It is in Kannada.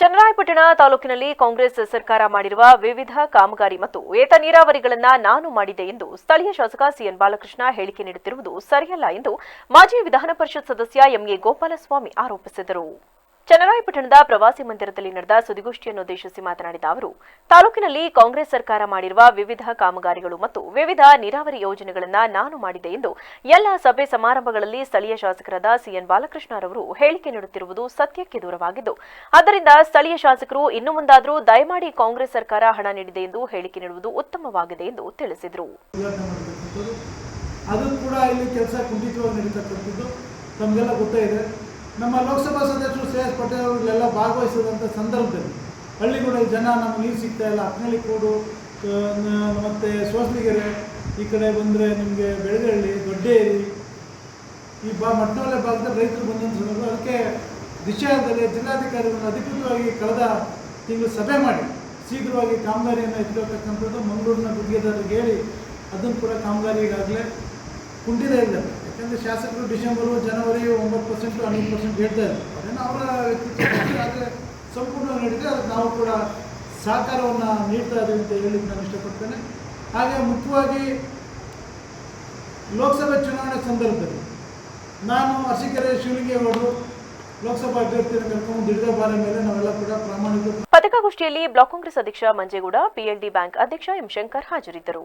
ಚನ್ನರಾಯಪಟ್ಟಣ ತಾಲೂಕಿನಲ್ಲಿ ಕಾಂಗ್ರೆಸ್ ಸರ್ಕಾರ ಮಾಡಿರುವ ವಿವಿಧ ಕಾಮಗಾರಿ ಮತ್ತು ಏತ ನೀರಾವರಿಗಳನ್ನು ನಾನು ಮಾಡಿದೆ ಎಂದು ಸ್ಥಳೀಯ ಶಾಸಕ ಸಿಎನ್ ಬಾಲಕೃಷ್ಣ ಹೇಳಿಕೆ ನೀಡುತ್ತಿರುವುದು ಸರಿಯಲ್ಲ ಎಂದು ಮಾಜಿ ವಿಧಾನ ಪರಿಷತ್ ಸದಸ್ಯ ಎಂಎ ಗೋಪಾಲಸ್ವಾಮಿ ಆರೋಪಿಸಿದರು. ಚನ್ನರಾಯಪಟ್ಟಣದ ಪ್ರವಾಸಿ ಮಂದಿರದಲ್ಲಿ ನಡೆದ ಸುದ್ದಿಗೋಷ್ಠಿಯನ್ನುದ್ದೇಶಿಸಿ ಮಾತನಾಡಿದ ಅವರು, ತಾಲೂಕಿನಲ್ಲಿ ಕಾಂಗ್ರೆಸ್ ಸರ್ಕಾರ ಮಾಡಿರುವ ವಿವಿಧ ಕಾಮಗಾರಿಗಳು ಮತ್ತು ವಿವಿಧ ನೀರಾವರಿ ಯೋಜನೆಗಳನ್ನು ನಾನು ಮಾಡಿದೆ ಎಂದು ಎಲ್ಲ ಸಭೆ ಸಮಾರಂಭಗಳಲ್ಲಿ ಸ್ಥಳೀಯ ಶಾಸಕರಾದ ಸಿಎನ್ ಬಾಲಕೃಷ್ಣರವರು ಹೇಳಿಕೆ ನೀಡುತ್ತಿರುವುದು ಸತ್ಯಕ್ಕೆ ದೂರವಾಗಿದ್ದು ಅದರಿಂದ ಸ್ಥಳೀಯ ಶಾಸಕರು ಇನ್ನು ಮುಂದಾದರೂ ದಯಮಾಡಿ ಕಾಂಗ್ರೆಸ್ ಸರ್ಕಾರ ಹಣ ನೀಡಿದೆ ಎಂದು ಹೇಳಿಕೆ ನೀಡುವುದು ಉತ್ತಮವಾಗಿದೆ ಎಂದು ತಿಳಿಸಿದರು. ತಮಗೆಲ್ಲ ಗೊತ್ತೇ ಇದೆ. ನಮ್ಮ ಲೋಕಸಭಾ ಸದಸ್ಯರು ಶ್ರೇಯಸ್ ಪಟೇಲ್ ಅವರು ಇಲ್ಲೆಲ್ಲ ಭಾಗವಹಿಸಿದಂಥ ಸಂದರ್ಭದಲ್ಲಿ ಹಳ್ಳಿಗಳ ಜನ ನಮ್ಗೆ ನೀರು ಸಿಗ್ತಾ ಇಲ್ಲ ಅಕ್ನಳ್ಳಿ ಕೋಡು ಆ, ನ- ಮತ್ತು ಸೋಸ್ಲಿಗೆರೆ ಈ ಕಡೆ ಬಂದರೆ ನಿಮಗೆ ಬೆಳಗಳ್ಳಿ ದೊಡ್ಡೇರಿ ಈ ಬಾ ಮಟ್ಟವಲ್ಲೇ ಭಾಗದಲ್ಲಿ ರೈತರು ಬಂದಂಥ ಸಂದರ್ಭ. ಅದಕ್ಕೆ ದಿಶಾದಲ್ಲಿ ಜಿಲ್ಲಾಧಿಕಾರಿಗಳನ್ನು ಅಧಿಕೃತವಾಗಿ ಕಳೆದ ತಿಂಗಳು ಸಭೆ ಮಾಡಿ ಶೀಘ್ರವಾಗಿ ಕಾಮಗಾರಿಯನ್ನು ಎತ್ತಿರತಕ್ಕಂಥದ್ದು ಮಂಗಳೂರಿನ ಗುತ್ತಿಗೆದಾರರಿಗೆ ಹೇಳಿ ಅದನ್ನು ಕೂಡ ಕಾಮಗಾರಿ ಈಗಾಗಲೇ ಕುಂಠಿತ ಇಲ್ಲ ಯಾಕಂದರೆ ಶಾಸಕರು ಡಿಸೆಂಬರು ಜನವರಿ ಒಂಬತ್ತು ಪರ್ಸೆಂಟು ಹನ್ನೊಂದು ಪರ್ಸೆಂಟ್ ಹೇಳ್ತಾ ಇದ್ದಾರೆ. ಅವರ ಆದರೆ ಸಂಪೂರ್ಣವಾಗಿ ನಡೀತದೆ ಅದಕ್ಕೆ ನಾವು ಕೂಡ ಸಹಕಾರವನ್ನು ನೀಡ್ತಾ ಇದ್ದೀವಿ ಅಂತ ಹೇಳಿದ್ದು ನಾನು ಇಷ್ಟಪಡ್ತೇನೆ. ಹಾಗೆ ಮುಖ್ಯವಾಗಿ ಲೋಕಸಭೆ ಚುನಾವಣೆ ಸಂದರ್ಭದಲ್ಲಿ ನಾನು ಅರಸೀಕೆರೆ, ಶಿವಲಿಂಗೇಗೌಡರು ಲೋಕಸಭಾ ಅಭ್ಯರ್ಥಿಯನ್ನು ಕರ್ಕೊಂಡು ಬಾರ ಮೇಲೆ ನಾವೆಲ್ಲ ಕೂಡ ಪ್ರಾಮಾಣಿಕ ಪತ್ರಿಕಾಗೋಷ್ಠಿಯಲ್ಲಿ ಬ್ಲಾಕ್ ಕಾಂಗ್ರೆಸ್ ಅಧ್ಯಕ್ಷ ಮಂಜೇಗೌಡ, ಪಿಎಲ್ಡಿ ಬ್ಯಾಂಕ್ ಅಧ್ಯಕ್ಷ ಎಂ ಶಂಕರ್ ಹಾಜರಿದ್ದರು.